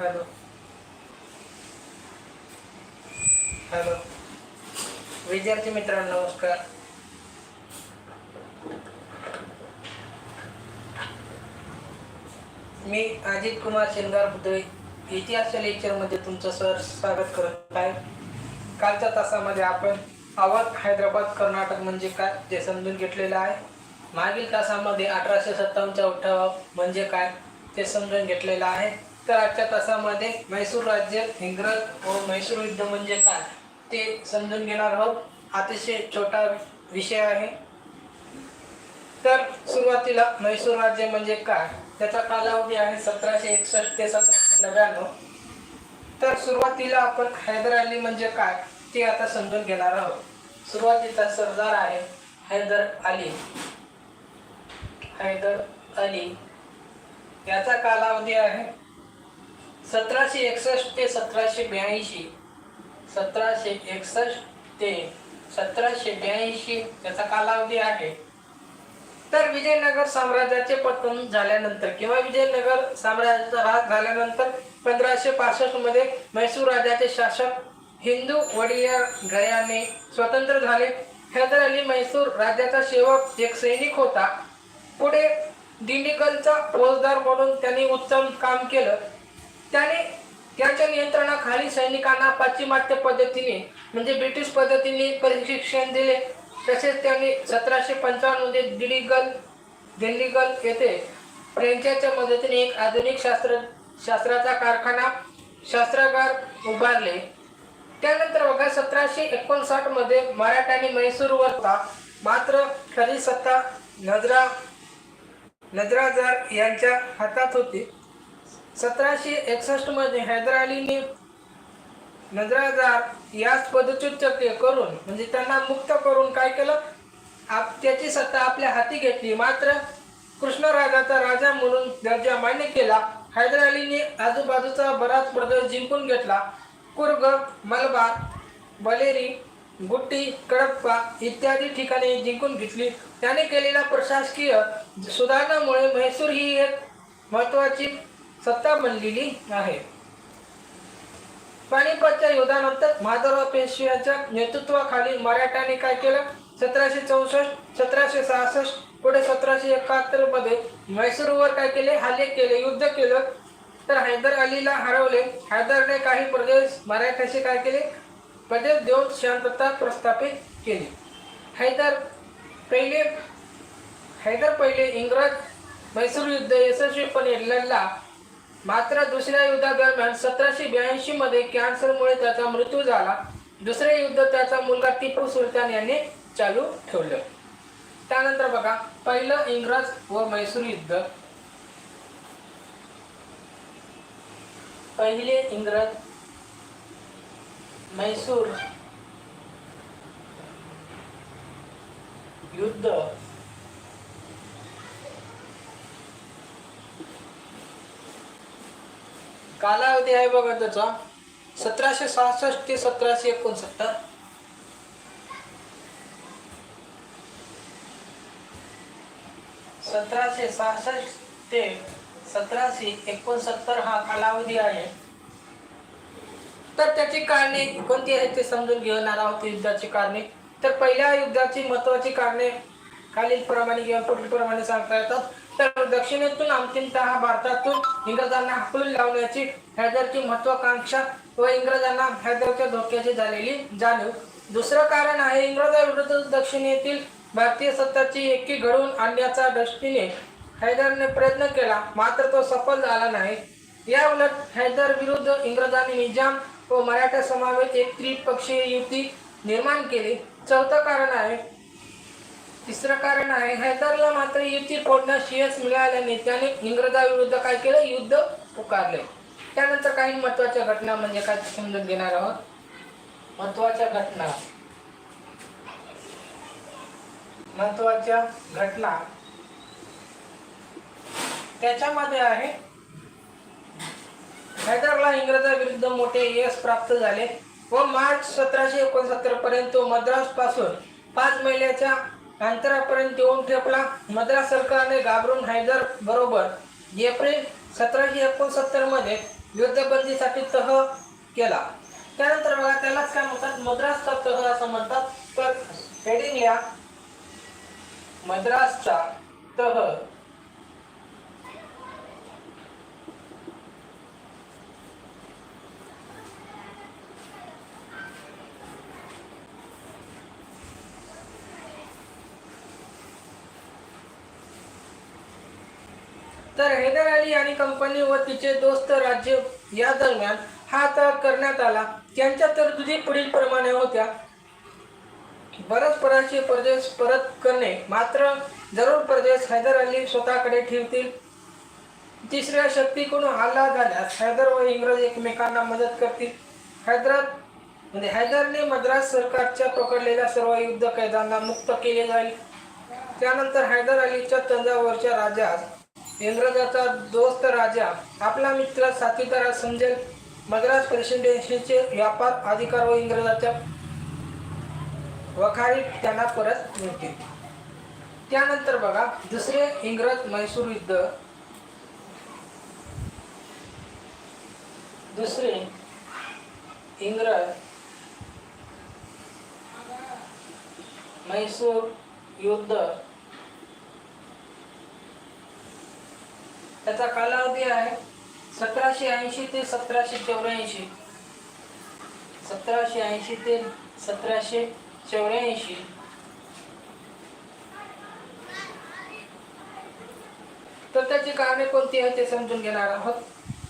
Hello. Hello. विद्यार्थी मित्रांनो नमस्कार. मी अजित कुमार शेंगार बुद्ध इतिहासच्या लेक्चरमध्ये तुमचं सर स्वागत करत आहे. कालच्या तासामध्ये आपण अवध हैदराबाद कर्नाटक म्हणजे काय ते समजून घेतलेलं आहे. मागील तासामध्ये अठराशे सत्तावन्नचा उठाव म्हणजे काय ते समजून घेतलेलं आहे. तर आजच्या तासामध्ये म्हैसूर राज्य इंग्रज व म्हैसूर युद्ध म्हणजे काय ते समजून घेणार आहोत. अतिशय छोटा विषय आहे. तर सुरुवातीला म्हैसूर राज्य म्हणजे काय? त्याचा कालावधी आहे सतराशे एकसष्ट ते सतराशे नव्याण्णव. तर सुरुवातीला आपण हैदर अली म्हणजे काय ते आता समजून घेणार आहोत. सुरुवातीचा सरदार आहे हैदर अली. हैदर अली. याचा कालावधी आहे सतराशे एकसष्ट ते सतराशे ब्याऐंशी. सतराशे एकसष्ट ते सतराशे ब्याऐंशी त्याचा कालावधी आहे. तर विजयनगर साम्राज्याचे पतन झाल्यानंतर किंवा विजयनगर साम्राज्याचा राज झाल्यानंतर पंधराशे पासष्टमध्ये म्हैसूर राज्याचे शासक हिंदू वडिया गयाने स्वतंत्र झाले. हैदर अली म्हैसूर राज्याचा शेवट एक सैनिक होता. पुढे दिंडीगलचा फौजदार म्हणून त्यांनी उत्तम काम केलं. त्याने त्याच्या नियंत्रणाखाली सैनिकांना पाश्चिमात्य पद्धतीने म्हणजे ब्रिटिश पद्धतीने प्रशिक्षण दिले. तसेच त्यांनी सतराशे पंचावन्नमध्ये दिल्लीगल दिल्लीगल येथे फ्रेंचाच्या मदतीने एक आधुनिक शास्त्र शास्त्राचा कारखाना शास्त्रागार उभारले. त्यानंतर बघा सतराशे एकोणसाठमध्ये मराठ्यांनी म्हैसूरवर होता. मात्र खरी सत्ता नजरा नजराजार यांच्या हातात होती. सतराशे एकसष्टमध्ये हैदर अलीने नजराजार यास पदच्युत करून म्हणजे त्यांना मुक्त करून काय केलं? आप त्याची सत्ता आपल्या हाती घेतली. मात्र कृष्णराजाचा राजा म्हणून दर्जा मान्य केला. हैदर अलीने आजूबाजूचा बराच प्रदेश जिंकून घेतला. कुर्ग मलबार बलेरी गुट्टी कडप्पा इत्यादी ठिकाणे जिंकून घेतली. त्याने केलेल्या प्रशासकीय सुधारणामुळे म्हैसूर ही एक महत्वाची सत्ता बनलेली आहे. पानिपतच्या युद्धानंतर माधवराव पेशव्याच्या नेतृत्वाखाली मराठ्यांनी काय केलं? सतराशे चौसष्ट सतराशे सहासष्ट पुढे सतराशे एकाहत्तरमध्ये म्हैसूरवर काय केले? हल्ले केले युद्ध केलं. तर हैदर अलीला हरवले. हैदरने काही प्रदेश मराठ्याशी काय केले? प्रदेश देऊन शांतता प्रस्थापित केली. हैदर पहिले हैदर पहिले इंग्रज म्हैसूर युद्ध यशस्वीपणे लढला. मात्र दुसऱ्या युद्धादरम्यान सतराशे ब्याऐंशी मध्ये कॅन्सरमुळे त्याचा मृत्यू झाला. दुसरे युद्ध त्याचा मुलगा टिपू सुलतान यांनी चालू ठेवलं. त्यानंतर बघा पहिलं इंग्रज व म्हैसूर युद्ध. पहिले इंग्रज म्हैसूर युद्ध. कालावधी आहे बघा त्याचा. सतराशे सहासष्ट ते सतराशे एकोणसत्तर. सतराशे सहासष्ट ते सतराशे एकोणसत्तर हा कालावधी आहे. तर त्याची कारणे कोणती आहेत ते समजून घेणार आहोत युद्धाची कारणे. तर पहिल्या युद्धाची महत्वाची कारणे खालील प्रमाणे किंवा पुढील प्रमाणे सांगता येतात. दक्षिणेतून अंतिमतः भारतातून इंग्रजांना हाकलून लावण्याची हैदरची महत्वाकांक्षा व इंग्रजांना हैदरच्या धोक्याची झालेली जाणीव. दुसरं कारण आहे इंग्रजाविरुद्ध दक्षिणेतील भारतीय सत्ताची एकी घडवून आणण्याच्या दृष्टीने हैदरने प्रयत्न केला मात्र तो सफल झाला नाही. या उलट हैदर विरुद्ध इंग्रजांनी निजाम व मराठा समावेत एक त्रिपक्षीय युती निर्माण केली. चौथं कारण आहे तिसरं कारण आहे हैदरला मात्र युती फोडण्यास यश मिळाल्याने त्याने इंग्रजाविरुद्ध काय केलं? युद्ध पुकारले. त्यानंतर काही महत्त्वाच्या घटना म्हणजे काय समजून घेणार आहोत. महत्त्वाच्या घटना. महत्त्वाच्या घटना. त्याच्यामध्ये आहे हैदरला इंग्रजाविरुद्ध मोठे यश प्राप्त झाले व मार्च सतराशे एकोणसत्तर पर्यंत मद्रासपासून पाच महिन्याच्या अंतरापर्यंत येऊन ठेपला. मद्रास सरकारने घाबरून हैदर बरोबर एप्रिल सतराशे एकोणसत्तरमध्ये युद्धबंदीसाठी तह केला. त्यानंतर बघा त्यालाच काय म्हणतात? मद्रासचा तह असं म्हणतात. तर हेडिंग या मद्रासचा तह तर हैदर अली आणि कंपनी व तिचे दोस्त राज्य या दरम्यान हा तळ करण्यात आला. त्यांच्या तरतुदी पुढील प्रमाणे होत्या. परस्परांचे प्रदेश परत करणे. मात्र जरूर प्रदेश हैदर अली स्वतःकडे ठेवतील. तिसऱ्या शक्तीकडून हल्ला झाल्यास हैदर व इंग्रज एकमेकांना मदत करतील. हैदरात म्हणजे हैदरने मद्रास सरकारच्या पकडलेल्या सर्व युद्ध कैद्यांना मुक्त केले जाईल. त्यानंतर हैदर अलीच्या तंजावरच्या राजास इंग्रजाचा दोस्त राजा आपला मित्र साथीदारा समजेल मद्रास प्रेसिडेन्सीचे व्यापार अधिकार व इंग्रजाच्या वखारी त्यांना परत मिळतील. त्यानंतर बघा दुसरे इंग्रज म्हैसूर युद्ध. दुसरे इंग्रज म्हैसूर युद्ध. त्याचा कालावधी आहे सतराशे ऐंशी ते सतराशे चौऱ्याऐंशी. सतराशे ऐंशी ते सतराशे चौऱ्याऐंशी. तर त्याची कारणे कोणती आहेत ते समजून घेणार आहोत.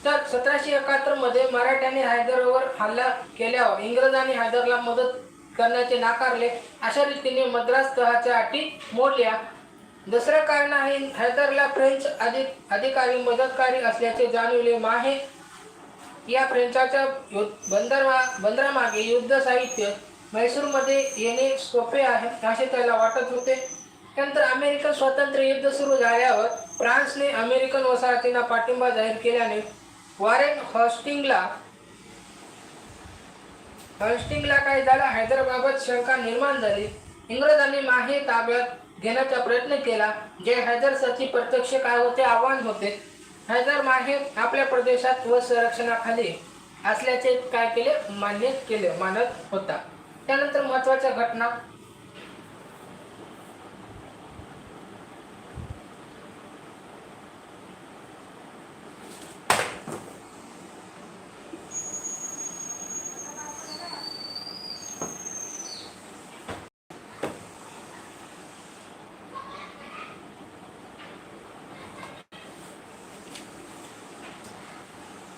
तर सतराशे एकाहत्तरमध्ये मराठ्यांनी हैदरवर हल्ला केल्यावर इंग्रजांनी हैदरला मदत करण्याचे नाकारले. अशा रीतीने मद्रास तहाच्या अटी मोडल्या. दुसरं कारण आहे हैदरला फ्रेंच अधिक अधिकारी मदतकारी असल्याचे जाणवले. माहे या फ्रेंचाच्या युद्ध- बंदरमा बंदरामागे युद्ध साहित्य म्हैसूरमध्ये येणे सोपे आहे असे त्याला वाटत होते. त्यानंतर अमेरिकन स्वातंत्र्य युद्ध सुरू झाल्यावर फ्रान्सने अमेरिकन वसाहतींना पाठिंबा जाहीर केल्याने वॉरेन हॉस्टिंगला हॉस्टिंगला काय झालं? हैदराबाबत शंका निर्माण झाली. इंग्रजांनी माहे ताब्यात घेण्याचा प्रयत्न केला. जे हैदरसाठी प्रत्यक्ष काय होते आव्हान होते. हैदर माहे आपल्या प्रदेशात व संरक्षणाखाली असल्याचे काय केले? मान्य केले मानत होता. त्यानंतर महत्त्वाच्या घटना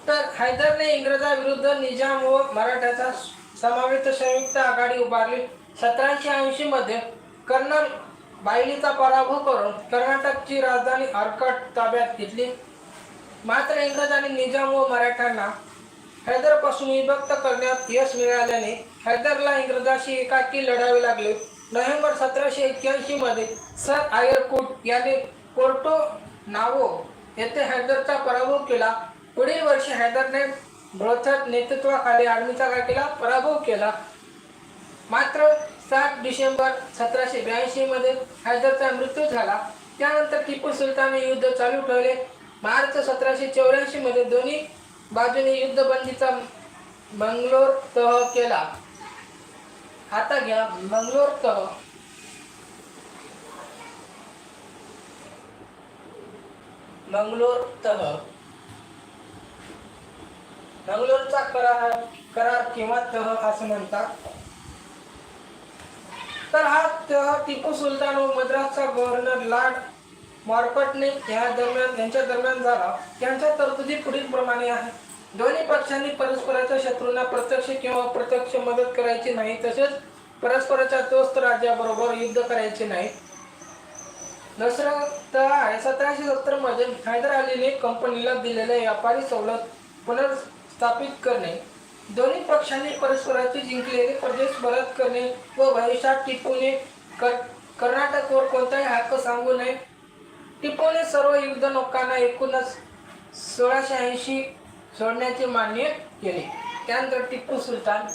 तर हैदरने इंग्रजाविरुद्ध निजाम व मराठ्याचा समाविष्ट संयुक्त आघाडी उभारली. सतराशे ऐंशी मध्ये कर्नल बायलीचा पराभव करून कर्नाटकची राजधानी अर्कट ताब्यात घेतली. मात्र इंग्रजांनी निजाम व मराठ्यांना हैदरपासून विभक्त करण्यात यश मिळाल्याने हैदरला इंग्रजाशी एकाकी लढावे लागले. नोव्हेंबर सतराशे एक्क्याऐंशी मध्ये सर आयरकूट यांनी कोर्टो नावो येथे हैदरचा पराभव केला. पुढील वर्षी हैदरने बृहत नेतृत्वाखाली आर्मीचा काय केला? पराभव केला. मात्र सात डिसेंबर सतराशे ब्याऐंशी मध्ये हैदरचा मृत्यू झाला. त्यानंतर टिपू सुलतानने युद्ध चालू ठेवले. मार्च सतराशे चौऱ्याऐंशी मध्ये दोन्ही बाजूने युद्धबंदीचा मंगलोर तह केला. आता घ्या मंगलोर तह. मंगलोर तह. मंगलोरचा करार करार किंवा तह असं म्हणतात. तर हा तह टिपू सुलतान व मद्रासचा गव्हर्नर लॉर्ड मॉर्कटने या दरम्यान यांच्या दरम्यान झाला. त्यांच्या तरतुदी पुढील प्रमाणे आहे. दोन्ही पक्षांनी परस्पराच्या शत्रूंना प्रत्यक्ष किंवा अप्रत्यक्ष मदत करायची नाही तसेच परस्पराच्या दोस्त राज्याबरोबर युद्ध करायचे नाही. दुसरं तर आहे. सतराशे सत्तरमध्ये हैदर अलीने कंपनीला दिलेल्या व्यापारी सवलत स्थापित करणे. दोन्ही पक्षांनी परस्पराचे जिंकलेले प्रदेश परत करणे व भविष्यात टिपूने कर कर्नाटकवर कोणताही हक्क सांगू नये. टिपूने सर्व युद्ध नौकांना एकूणच सोळाशे ऐंशी सोडण्याचे मान्य केले. त्यानंतर टिपू सुलतान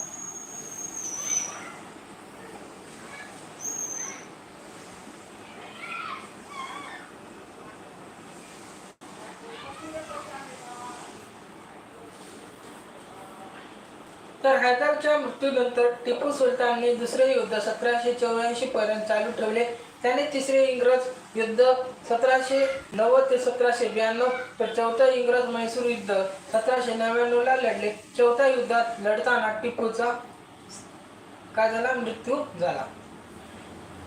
तर हैदरच्या मृत्यूनंतर टिपू सुलतानने दुसरे युद्ध सतराशे चौऱ्याऐंशी पर्यंत चालू ठेवले. त्याने तिसरे इंग्रज युद्ध सतराशे नव्वद ते सतराशे ब्याण्णव तर चौथा इंग्रज म्हैसूर युद्ध सतराशे नव्याण्णवला लढले. चौथ्या युद्धात लढताना टिपूचा काय झाला? मृत्यू झाला.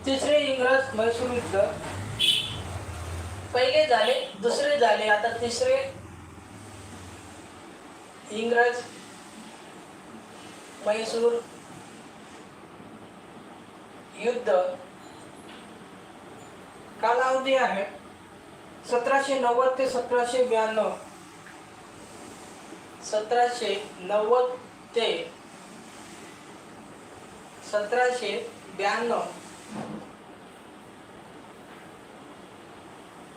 तिसरे इंग्रज म्हैसूर युद्ध पहिले झाले दुसरे झाले. आता तिसरे इंग्रज म्हैसूर युद्ध कालावधी आहे. सतराशे नव्वद ते सतराशे ब्याण्णव. सतराशे नव्वद ते सतराशे ब्याण्णव.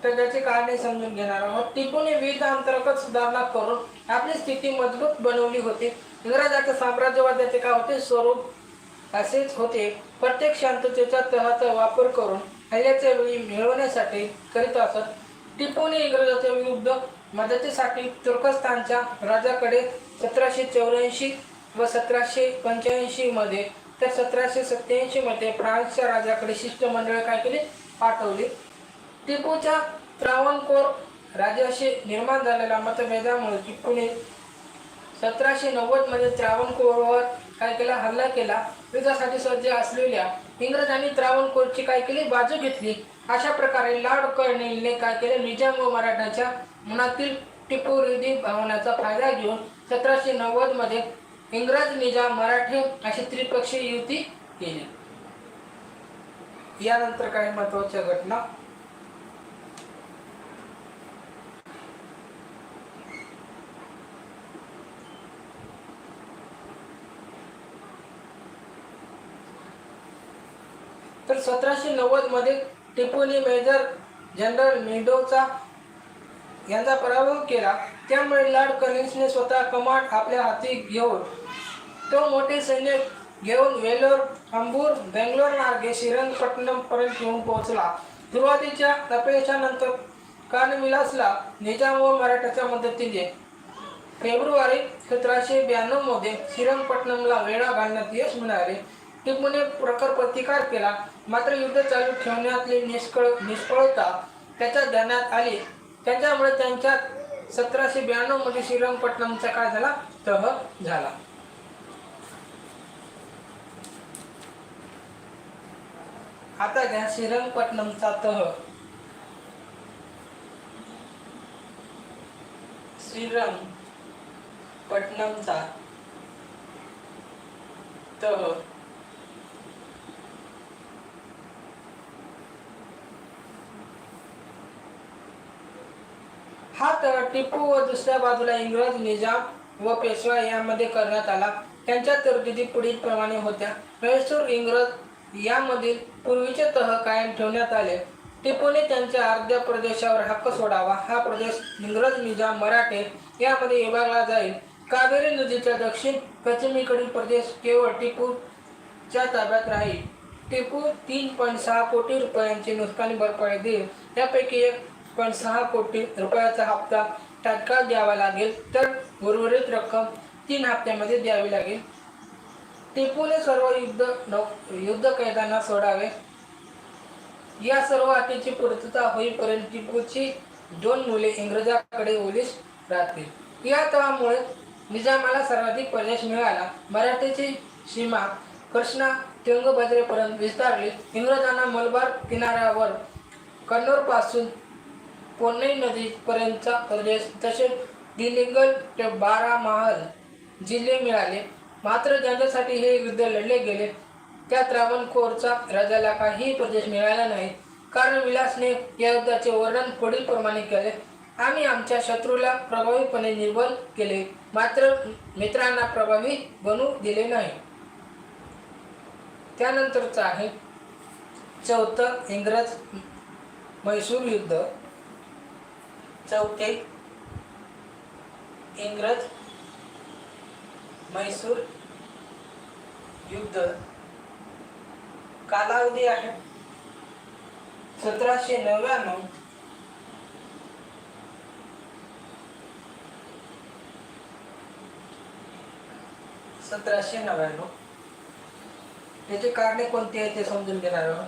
तर त्याची कारणे समजून घेणार आहोत. टिपूने विविध अंतर्गत सुधारणा करून आपली स्थिती मजबूत बनवली होती. इंग्रजाच्या साम्राज्यवादाचे काय होते? स्वरूप असेच होते. प्रत्येक शांततेच्या तहाचा वापर करून हल्ल्याच्या वेळी मिळवण्यासाठी करीत असत. टिपूने इंग्रजाच्या विरुद्ध मदतीसाठी तुर्कस्तानच्या राजाकडे सतराशे चौऱ्याऐंशी व सतराशे पंच्याऐंशी मध्ये तर सतराशे सत्याऐंशी मध्ये फ्रान्सच्या राजाकडे शिष्टमंडळ काय केले? पाठवले. टिपूच्या त्रावणकोर राज्याशी निर्माण झालेल्या मतभेदामुळे टिपूने सतराशे नव्वदमध्ये त्रावणकोरवर काय केला? हल्ला केला. युद्धासाठी सज्ज असलेल्या इंग्रजांनी त्रावणकोरची काय केली? बाजू घेतली. अशा प्रकारे लॉर्ड कर्नेलने काय केले? निजाम व मराठ्यांच्या मनातील टिपू विरोधी भावनाचा फायदा घेऊन सतराशे नव्वदमध्ये इंग्रज निजाम मराठे अशी त्रिपक्षीय युती केली. यानंतर काही महत्त्वाच्या घटना तर सतराशे नव्वदमध्ये टिपूने मेजर जनरल मेडोचा यांचा पराभव केला. त्यामुळे लॉर्ड कलिन्सने स्वतः कमांड आपल्या हाती घेऊन तो मोठे सैन्य घेऊन वेलोर अंबूर बेंगलोर मार्गे श्रीरंगपट्टणमपर्यंत येऊन पोहोचला. सुरुवातीच्या अपयशानंतर कानविलासला निजाम व मराठाच्या मदतीने फेब्रुवारी सतराशे ब्याण्णवमध्ये श्रीरंगपट्टणमला वेळा घालण्यात यश मिळाले. टिपूने प्रखर प्रतिकार केला. मात्र युद्ध चालू ठेवण्यातली निष्कळ निष्फळता त्याच्या ध्यानात आली. त्याच्यामुळे त्यांच्यात सतराशे ब्याण्णवमध्ये श्रीरंगपट्टणमचा काय झाला? तह झाला. आता घ्या श्रीरंगपट्टणमचा तह. श्रीरंगपट्टणमचा तह हा तह टिपू व दुसऱ्या बाजूला इंग्रज निजाम व पेशवा यामध्ये करण्यात आला. त्यांच्या तरतुदी पुढील प्रमाणे होत्या. म्हैसूर इंग्रज यामधील पूर्वीचे तह कायम ठेवण्यात आले. टिपूने त्यांच्या अर्ध्या प्रदेशावर हक्क सोडावा. हा प्रदेश इंग्रज निजाम मराठे यामध्ये विभागला जाईल. कावेरी नदीच्या दक्षिण पश्चिमेकडील प्रदेश केवळ टिपूच्या ताब्यात राहील. टिपू तीन पॉईंट सहा कोटी रुपयांची नुकसानी भरपाई देईल. त्यापैकी एक पण सहा कोटी रुपयाचा हप्ता तात्काळ द्यावा लागेल तर उर्वरित रक्कम तीन हप्त्यामध्ये द्यावी लागेल. टिपूने सर्व युद्ध युद्ध कैद्यांना सोडावे. या सर्व अटीची पूर्तता होईपर्यंत टिपूची दोन मुले इंग्रजाकडे ओलीस राहतील. या तळामुळे निजामाला सर्वाधिक प्रदेश मिळाला. मराठीची सीमा कृष्णा तुंगभद्रेपर्यंत विस्तारली. इंग्रजांना मलबार किनाऱ्यावर कन्नूरपासून कोणई नदीपर्यंतचा प्रदेश तसेच दिलिंगल ते बारामहल जिल्हे मिळाले. मात्र ज्यांच्यासाठी हे युद्ध लढले गेले. त्या त्रावणकोरचा राजाला काहीही प्रदेश मिळाला नाही. कारण विलासने या युद्धाचे वर्णन पुढील प्रमाणे केले. आम्ही आमच्या शत्रूला प्रभावीपणे निर्बल केले. मात्र मित्रांना प्रभावी बनू दिले नाही. त्यानंतरचं आहे चौथं इंग्रज म्हैसूर युद्ध. चौथे इंग्रज म्हैसूर युद्ध कालावधी आहे. सतराशे नव्याण्णव सतराशे नव्याण्णव. याची कारणे कोणती आहे ते समजून घेणार आहोत.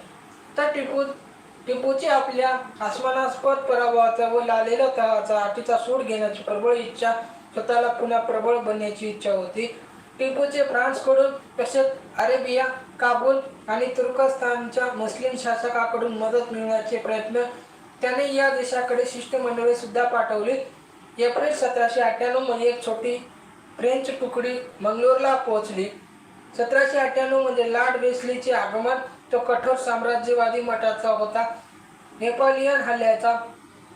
तर टिपू टिपूची आपल्या आसमानास्पद पराभवाचा व लालेला तहाचा आटीचा सूड घेण्याची प्रबळ इच्छा स्वतःला पुन्हा प्रबळ बनण्याची इच्छा होती. टिपूचे फ्रान्सकडून तसेच अरेबिया काबूल आणि तुर्कस्तानच्या मुस्लिम शासकाकडून मदत मिळवण्याचे प्रयत्न त्याने या देशाकडे शिष्टमंडळे सुद्धा पाठवली. एप्रिल सतराशे अठ्ठ्याण्णवमध्ये एक छोटी फ्रेंच तुकडी मंगलोरला पोहोचली. सतराशे अठ्ठ्याण्णवमध्ये लॉर्ड वेस्लीचे आगमन तो कठोर साम्राज्यवादी मठाचा होता. नेपोलियन हल्ल्याचा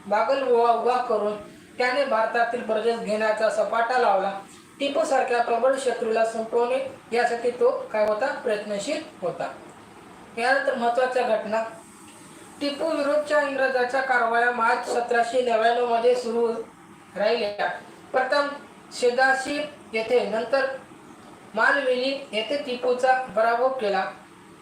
बागल उभा करून त्याने भारतातील प्रदेश घेण्याचा सपाटा लावला. टिपूसारख्या प्रबळ शत्रूला संपवणे यासाठी तो काय होता? प्रयत्नशील होता. यानंतर महत्त्वाच्या घटना. टिपू विरुद्धच्या इंग्रजाच्या कारवाया मार्च सतराशे नव्याण्णवमध्ये सुरू राहिल्या. प्रथम शेदाशी येथे नंतर मालवेली येथे टिपूचा पराभव केला.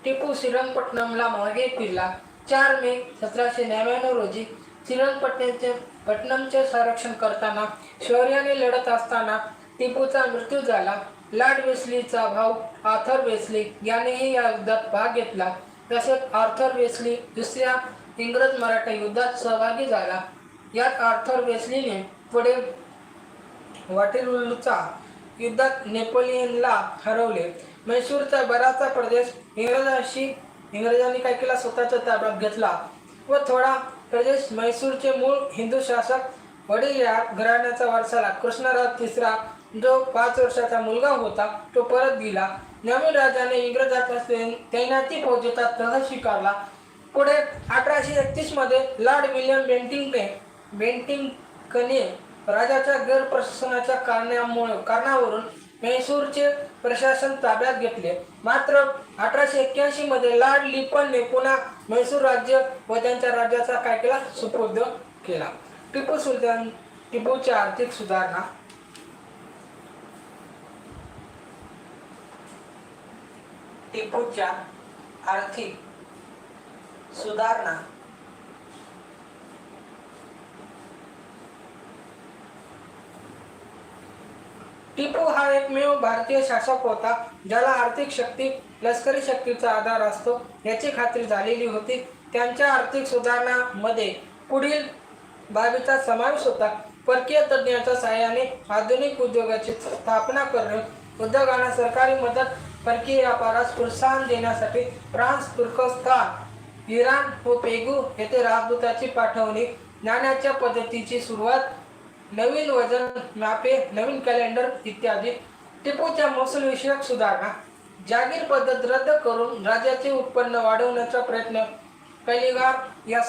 टिपू श्रीरंगपट्टणमला मागे फिरला. चार मे सतराशे नव्याण्णव रोजी श्रीरंगपट्टणचे पट्टणमचे संरक्षण करताना शौर्याने लढत असताना टिपूचा मृत्यू झाला. लॉर्ड वेस्लीचा भाऊ आर्थर वेस्ली यानेही या युद्धात भाग घेतला. तसेच आर्थर वेस्ली दुसऱ्या इंग्रज मराठा युद्धात सहभागी झाला. यात आर्थर वेस्लीने पुढे वाटेलचा युद्धात नेपोलियनला हरवले. म्हैसूरचा बराचसा प्रदेश इंग्रजांशी इंग्रजांनी काय केला? स्वतःच्या ताब्यात घेतला. व थोडा प्रदेश मैसूरचे मूळ हिंदू शासक वडील या घराण्याचा वारसाला कृष्णराज तिसरा जो पाच वर्षाचा मुलगा होता तो परत दिला नवीन राजाने इंग्रजांचा तैनाती फौजेचा तह स्वीकारला. पुढे अठराशे एकतीसमध्ये लॉर्ड विल्यम बेंटिंग कने राजाच्या गैरप्रशासनाच्या कारणामुळे कारणावरून म्हैसूरचे प्रशासन ताब्यात घेतले. मात्र अठराशे एक्क्याऐंशी मध्ये लॉर्ड लिपनने पुन्हा म्हैसूर राज्य व त्यांच्या राज्याचा काय केला? सुपूर्द केला. टिपू सुलतान टिपूच्या आर्थिक सुधारणा. टिपूच्या आर्थिक सुधारणा. टिपू हा एकमेव भारतीय शासक होता ज्याला आर्थिक शक्ती लष्करी शक्तीचा आधार असतो याची खात्री झालेली होती. त्यांच्या आर्थिक सुधारणामध्ये पुढील बाबीचा समावेश होता. परकीय तज्ज्ञाच्या सहाय्याने आधुनिक उद्योगाची स्थापना करणे उद्योगांना सरकारी मदत परकीय व्यापारास प्रोत्साहन देण्यासाठी फ्रान्स तुर्कस्तान इराण व पेगू येथे राजदूताची पाठवणी नाण्याच्या पद्धतीची सुरुवात नवीन वजन मापे नवीन कॅलेंडर इत्यादी टिपूच्या महसूल विषयक सुधारणा. जागीर पद्धत रद्द करून राज्याचे उत्पन्न वाढवण्याचा प्रयत्न. कैलिगार या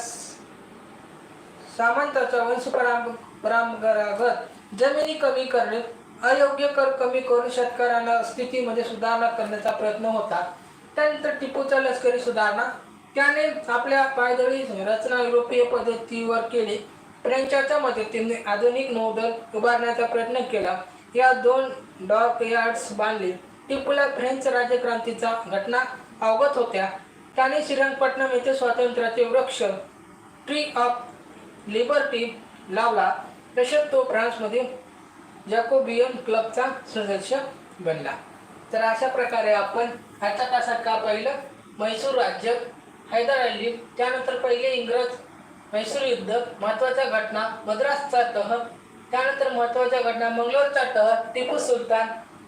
सामंताचा वंश परंपरागत जमिनी कमी करणे अयोग्य कर कमी करून शेतकऱ्यांना स्थितीमध्ये सुधारणा करण्याचा प्रयत्न होता. त्यानंतर टिपूचा लष्करी सुधारणा. त्याने आपल्या पायदळी रचना युरोपीय पद्धतीवर केली. फ्रेंचाच्या मदतीने आधुनिक नौदल उभारण्याचा प्रयत्न केला. या दोन डॉक यार्ड्स बांधले. टिपूला फ्रेंच राज्यक्रांतीचा घटना अवगत होत्या. त्याने श्रीरंगपट्टणम येथे स्वातंत्र्याचे वृक्ष ट्री ऑफ लिबर्टी लावला. तसेच तो फ्रान्समधील जॅकोबियन क्लबचा सदस्य बनला. तर अशा प्रकारे आपण आजच्या तासात का पाहिलं? म्हैसूर राज्य हैदर अली त्यानंतर पहिले इंग्रज म्हैसूर युद्ध महत्त्वाच्या घटना मद्रासचा तह त्यानंतर महत्त्वाच्या घटना मंगलोरचा तह टिपू सुलतान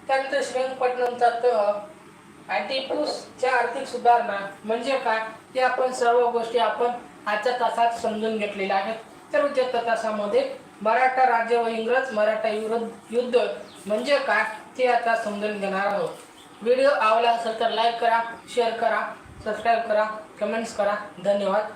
त्यानंतर श्रीरंगपट्टणमचा तह आणि टिपूच्या आर्थिक सुधारणा म्हणजे काय? ते आपण सर्व गोष्टी आपण आजच्या तासात समजून घेतलेल्या आहेत. तर उद्या तासामध्ये मराठा राज्य व इंग्रज मराठा युद्ध युद्ध म्हणजे काय? ते आता समजून घेणार आहोत. व्हिडिओ आवडला असेल तर लाईक करा शेअर करा सबस्क्राईब करा कमेंट्स करा. धन्यवाद.